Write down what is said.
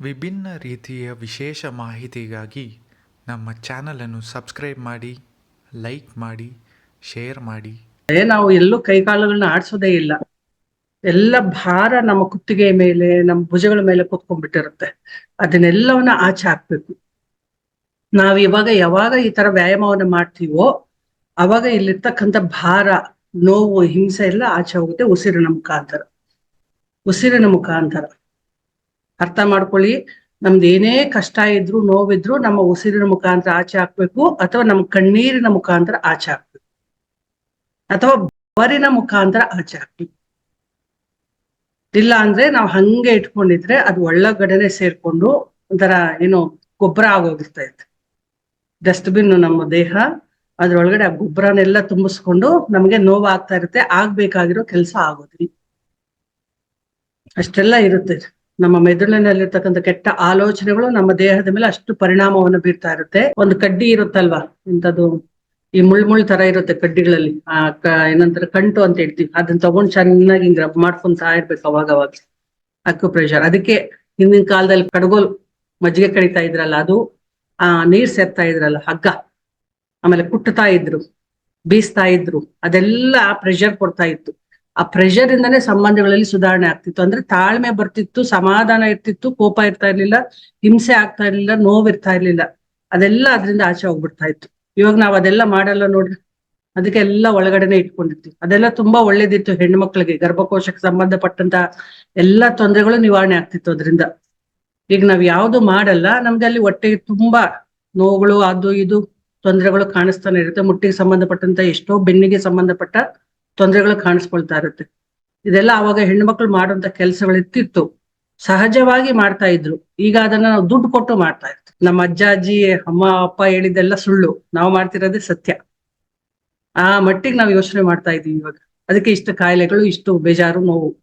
ವಿಭಿನ್ನ ರೀತಿಯ ವಿಶೇಷ ಮಾಹಿತಿಗಾಗಿ ನಮ್ಮ ಚಾನಲನ್ನು ಸಬ್ಸ್ಕ್ರೈಬ್ ಮಾಡಿ, ಲೈಕ್ ಮಾಡಿ, ಶೇರ್ ಮಾಡಿ. ನಾವು ಎಲ್ಲೂ ಕೈಕಾಲುಗಳನ್ನ ಆಡಿಸೋದೇ ಇಲ್ಲ. ಎಲ್ಲ ಭಾರ ನಮ್ಮ ಕುತ್ತಿಗೆ ಮೇಲೆ, ನಮ್ಮ ಭುಜಗಳ ಮೇಲೆ ಕುತ್ಕೊಂಡ್ಬಿಟ್ಟಿರುತ್ತೆ. ಅದನ್ನೆಲ್ಲವನ್ನ ಆಚೆ ಹಾಕ್ಬೇಕು. ನಾವ್ ಇವಾಗ ಯಾವಾಗ ಈ ತರ ವ್ಯಾಯಾಮವನ್ನ ಮಾಡ್ತೀವೋ, ಅವಾಗ ಇಲ್ಲಿರ್ತಕ್ಕಂಥ ಭಾರ, ನೋವು, ಹಿಂಸೆ ಎಲ್ಲ ಆಚೆ ಹೋಗುತ್ತೆ, ಉಸಿರಿನ ಮುಖಾಂತರ. ಉಸಿರಿನ ಮುಖಾಂತರ. ಅರ್ಥ ಮಾಡ್ಕೊಳ್ಳಿ. ನಮ್ದು ಏನೇ ಕಷ್ಟ ಇದ್ರು, ನೋವಿದ್ರು ನಮ್ಮ ಉಸಿರಿನ ಮುಖಾಂತರ ಆಚೆ ಹಾಕ್ಬೇಕು ಅಥವಾ ನಮ್ಮ ಕಣ್ಣೀರಿನ ಮುಖಾಂತರ ಆಚೆ ಹಾಕ್ಬೇಕು. ಅಥವಾ ಬರಿನ ಮುಖಾಂತರ ಆಚೆ ಹಾಕ್ಬೇಕು. ಇಲ್ಲ ಅಂದ್ರೆ ನಾವು ಹಂಗೆ ಇಟ್ಕೊಂಡಿದ್ರೆ ಅದು ಒಳ್ಳಗಡೆನೆ ಸೇರ್ಕೊಂಡು ಒಂಥರ ಏನೋ ಗೊಬ್ಬರ ಆಗೋಗಿರ್ತೈತೆ ಡಸ್ಟ್ಬಿನ್ ನಮ್ಮ ದೇಹ, ಅದ್ರೊಳಗಡೆ ಆ ಗೊಬ್ಬರನೆಲ್ಲ ತುಂಬಿಸ್ಕೊಂಡು ನಮಗೆ ನೋವಾಗ್ತಾ ಇರುತ್ತೆ, ಆಗ್ಬೇಕಾಗಿರೋ ಕೆಲಸ ಆಗೋದ್ರಿ ಅಷ್ಟೆಲ್ಲ ಇರುತ್ತೆ. ನಮ್ಮ ಮೆದುಳಿನಲ್ಲಿರ್ತಕ್ಕಂಥ ಕೆಟ್ಟ ಆಲೋಚನೆಗಳು ನಮ್ಮ ದೇಹದ ಮೇಲೆ ಅಷ್ಟು ಪರಿಣಾಮವನ್ನು ಬೀರ್ತಾ ಇರುತ್ತೆ. ಒಂದು ಕಡ್ಡಿ ಇರುತ್ತಲ್ವಾ? ಇಂಥದ್ದು ಈ ಮುಳ್ ಮುಳ್ ತರ ಇರುತ್ತೆ ಕಡ್ಡಿಗಳಲ್ಲಿ. ಆ ಕ, ಏನಂತಾರೆ, ಕಂಟು ಅಂತ ಹೇಳ್ತೀವಿ ಅದನ್ನ ತಗೊಂಡ್ ಚೆನ್ನಾಗಿ ಹಿಂಗ್ ರಬ್ ಮಾಡ್ಕೊಂತಾ ಇರ್ಬೇಕು ಅವಾಗ ಅವಾಗ ಅಕ್ಕು ಪ್ರೆಷರ್ ಅದಕ್ಕೆ ಹಿಂದಿನ ಕಾಲದಲ್ಲಿ ಕಡಗೋಲ್ ಮಜ್ಜಿಗೆ ಕಡಿತಾ ಇದ್ರಲ್ಲ, ಅದು, ಆ, ನೀರ್ ಸೇರ್ತಾ ಇದ್ರಲ್ಲ, ಹಗ್ಗ. ಆಮೇಲೆ ಕುಟ್ಟತಾ ಇದ್ರು, ಬೀಸ್ತಾ ಇದ್ರು, ಅದೆಲ್ಲ ಪ್ರೆಷರ್ ಕೊಡ್ತಾ ಇತ್ತು. ಆ ಪ್ರೆಷರ್ ಇಂದಾನೆ ಸಂಬಂಧಗಳಲ್ಲಿ ಸುಧಾರಣೆ ಆಗ್ತಿತ್ತು. ಅಂದ್ರೆ ತಾಳ್ಮೆ ಬರ್ತಿತ್ತು, ಸಮಾಧಾನ ಇರ್ತಿತ್ತು, ಕೋಪ ಇರ್ತಾ ಇರ್ಲಿಲ್ಲ, ಹಿಂಸೆ ಆಗ್ತಾ ಇರ್ಲಿಲ್ಲ, ನೋವಿರ್ತಾ ಇರ್ಲಿಲ್ಲ. ಅದೆಲ್ಲ ಅದರಿಂದ ಆಚೆ ಹೋಗ್ಬಿಡ್ತಾ ಇತ್ತು. ಇವಾಗ ನಾವ್ ಅದೆಲ್ಲ ಮಾಡಲ್ಲ ನೋಡ್ರಿ. ಅದಕ್ಕೆ ಎಲ್ಲ ಒಳಗಡೆನೆ ಇಟ್ಕೊಂಡಿರ್ತೀವಿ ಅದೆಲ್ಲ ತುಂಬಾ ಒಳ್ಳೇದಿತ್ತು ಹೆಣ್ಮಕ್ಳಿಗೆ, ಗರ್ಭಕೋಶಕ್ಕೆ ಸಂಬಂಧಪಟ್ಟಂತ ಎಲ್ಲಾ ತೊಂದರೆಗಳು ನಿವಾರಣೆ ಆಗ್ತಿತ್ತು ಅದರಿಂದ. ಈಗ ನಾವ್ ಯಾವ್ದು ಮಾಡಲ್ಲ. ನಮ್ಗೆ ಅಲ್ಲಿ ಹೊಟ್ಟೆಗೆ ತುಂಬಾ ನೋವುಗಳು, ಅದು ಇದು ತೊಂದರೆಗಳು ಕಾಣಿಸ್ತಾನೆ ಇರುತ್ತೆ. ಮುಟ್ಟಿಗೆ ಸಂಬಂಧಪಟ್ಟಂತ ಎಷ್ಟೋ ಬೆನ್ನಿಗೆ ಸಂಬಂಧಪಟ್ಟ ತೊಂದರೆಗಳು ಕಾಣಿಸ್ಕೊಳ್ತಾ ಇರುತ್ತೆ. ಇದೆಲ್ಲ ಅವಾಗ ಹೆಣ್ಮಕ್ಳು ಮಾಡುವಂತ ಕೆಲಸಗಳು ಇರ್ತಿತ್ತು ಸಹಜವಾಗಿ ಮಾಡ್ತಾ ಇದ್ರು. ಈಗ ಅದನ್ನ ನಾವು ದುಡ್ಡು ಕೊಟ್ಟು ಮಾಡ್ತಾ ಇರ್ತೀವಿ. ನಮ್ಮ ಅಜ್ಜ, ಅಜ್ಜಿ, ಅಮ್ಮ, ಅಪ್ಪ ಹೇಳಿದ್ದೆಲ್ಲ ಸುಳ್ಳು. ನಾವು ಮಾಡ್ತಿರೋದೇ ಸತ್ಯ. ಆ ಮಟ್ಟಿಗೆ ನಾವು ಯೋಚನೆ ಮಾಡ್ತಾ ಇದೀವಿ ಇವಾಗ. ಅದಕ್ಕೆ ಇಷ್ಟು ಕಾಯಿಲೆಗಳು, ಇಷ್ಟು ಬೇಜಾರು, ನೋವು.